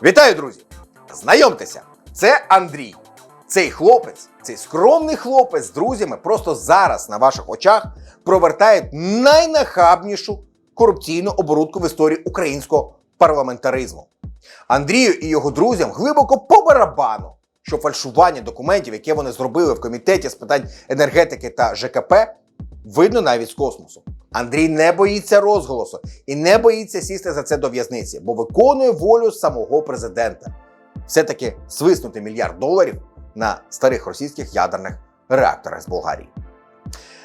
Вітаю, друзі! Знайомтеся, це Андрій. Цей хлопець, цей скромний хлопець з друзями просто зараз на ваших очах провертають найнахабнішу корупційну оборудку в історії українського парламентаризму. Андрію і його друзям глибоко по барабану, що фальшування документів, яке вони зробили в комітеті з питань енергетики та ЖКП, видно навіть з космосу. Андрій не боїться розголосу і не боїться сісти за це до в'язниці, бо виконує волю самого президента. Все-таки свиснути мільярд доларів на старих російських ядерних реакторах з Болгарії.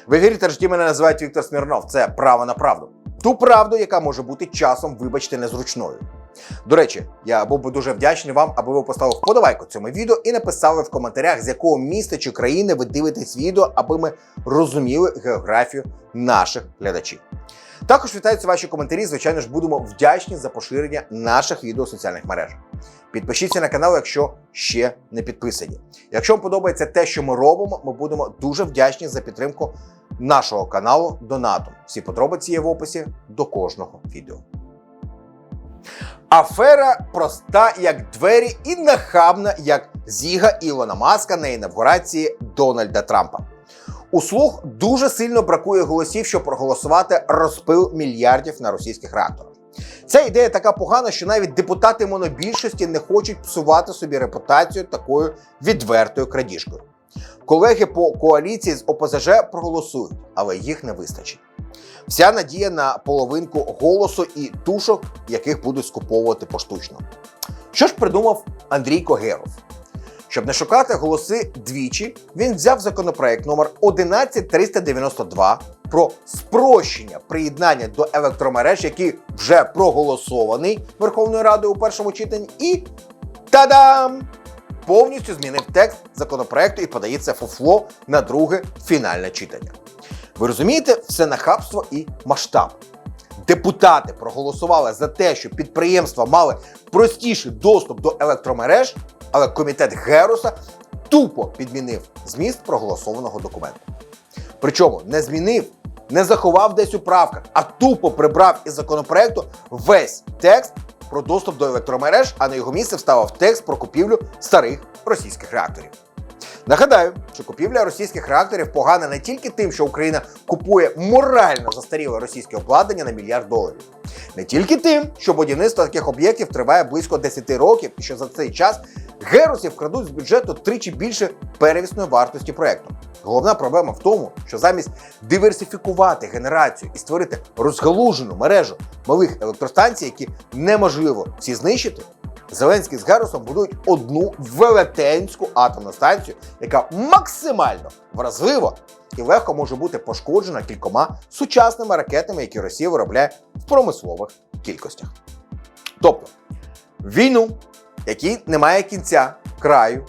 В ефірі «Тержді» мене називають Віктор Смірнов. Це право на правду. Ту правду, яка може бути часом, вибачте, незручною. До речі, я був би дуже вдячний вам, аби ви поставили вподобайку цьому відео і написали в коментарях, з якого міста чи країни ви дивитесь відео, аби ми розуміли географію наших глядачів. Також вітаються ваші коментарі. Звичайно ж, будемо вдячні за поширення наших відео в соціальних мережах. Підпишіться на канал, якщо ще не підписані. Якщо вам подобається те, що ми робимо, ми будемо дуже вдячні за підтримку нашого каналу донатом. Всі подробиці є в описі до кожного відео. Афера проста як двері і нахабна як зіга Ілона Маска на інавгурації Дональда Трампа. У слуг дуже сильно бракує голосів, щоб проголосувати розпил мільярдів на російських реакторах. Ця ідея така погана, що навіть депутати монобільшості не хочуть псувати собі репутацію такою відвертою крадіжкою. Колеги по коаліції з ОПЗЖ проголосують, але їх не вистачить. Вся надія на половинку голосу і тушок, яких будуть скуповувати поштучно. Що ж придумав Андрій Когеров? Щоб не шукати голоси двічі, він взяв законопроект номер 11392 про спрощення приєднання до електромереж, який вже проголосований Верховною Радою у першому читанні, і та-дам! Повністю змінив текст законопроекту і подається фуфло на друге фінальне читання. Ви розумієте все нахабство і масштаб. Депутати проголосували за те, щоб підприємства мали простіший доступ до електромереж, але комітет Геруса тупо підмінив зміст проголосованого документу. Причому не змінив, не заховав десь у правках, а тупо прибрав із законопроекту весь текст про доступ до електромереж, а на його місце вставив текст про купівлю старих російських реакторів. Нагадаю, що купівля російських реакторів погана не тільки тим, що Україна купує морально застаріле російське обладнання на мільярд доларів, не тільки тим, що будівництво таких об'єктів триває близько 10 років, і що за цей час герусів крадуть з бюджету тричі більше перевісної вартості проекту. Головна проблема в тому, що замість диверсифікувати генерацію і створити розгалужену мережу малих електростанцій, які неможливо всі знищити, Зеленський з Герусом будують одну велетенську атомну станцію, яка максимально вразлива і легко може бути пошкоджена кількома сучасними ракетами, які Росія виробляє в промислових кількостях. Тобто війну, якій немає кінця, краю,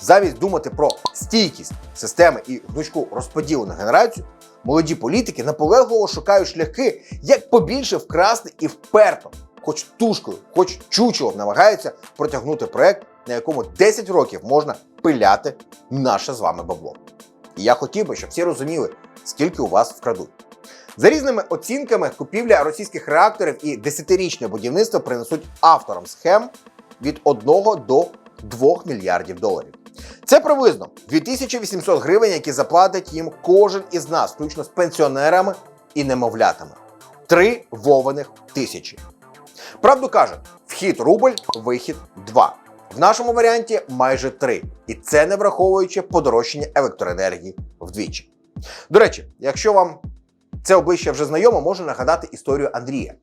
замість думати про стійкість системи і гнучку розподілену генерацію, молоді політики наполегливо шукають шляхи, як побільше вкрасти і вперто, хоч тушкою, хоч чучелом намагаються протягнути проект, на якому 10 років можна пиляти наше з вами бабло. І я хотів би, щоб всі розуміли, скільки у вас вкрадуть. За різними оцінками, купівля російських реакторів і десятирічне будівництво принесуть авторам схем від 1 до 2 мільярдів доларів. Це приблизно 2800 гривень, які заплатить їм кожен із нас, включно з пенсіонерами і немовлятами. Три вованих тисячі. Правду кажуть, вхід рубль, вихід 2. В нашому варіанті майже 3. І це не враховуючи подорожчання електроенергії вдвічі. До речі, якщо вам це обличчя вже знайомо, можу нагадати історію Андрія.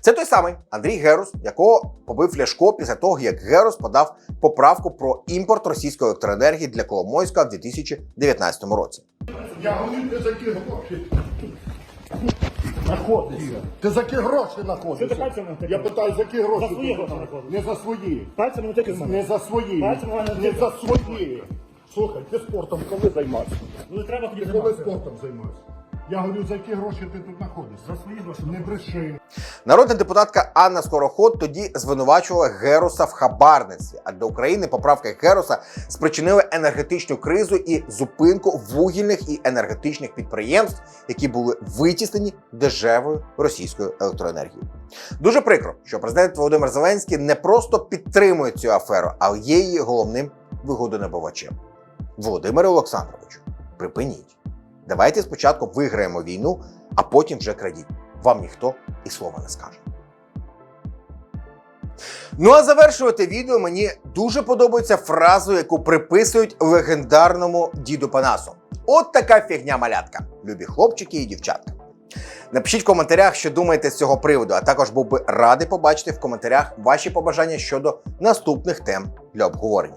Це той самий Андрій Герус, якого побив Ляшко після того, як Герус подав поправку про імпорт російської електроенергії для Коломойська в 2019 році. Я говорю, ти за знаходиться. Ти за які гроші Що ти знаходишся? пальцем Я питаю, за які гроші За свої ти гроші знаходишся? знаходиш. Не за свої. Пальцем не тільки з Не за свої. Пальцем мене не Не за свої. Слухай, ти спортом коли займався? Ну не треба тоді Ти коли займатися. спортом займався? Я говорю, за які гроші ти тут знаходишся? За свої гроші. Не бреши. Народна депутатка Анна Скороход тоді звинувачувала Геруса в хабарництві. А для України поправки Геруса спричинили енергетичну кризу і зупинку вугільних і енергетичних підприємств, які були витіснені дешевою російською електроенергією. Дуже прикро, що президент Володимир Зеленський не просто підтримує цю аферу, а є її головним вигодонабувачем. Володимире Олександровичу, припиніть. Давайте спочатку виграємо війну, а потім вже крадіть. Вам ніхто і слова не скаже. Ну а завершувати відео мені дуже подобається фразу, яку приписують легендарному діду Панасу. От така фігня малятка, любі хлопчики і дівчатка. Напишіть в коментарях, що думаєте з цього приводу, а також був би радий побачити в коментарях ваші побажання щодо наступних тем для обговорення.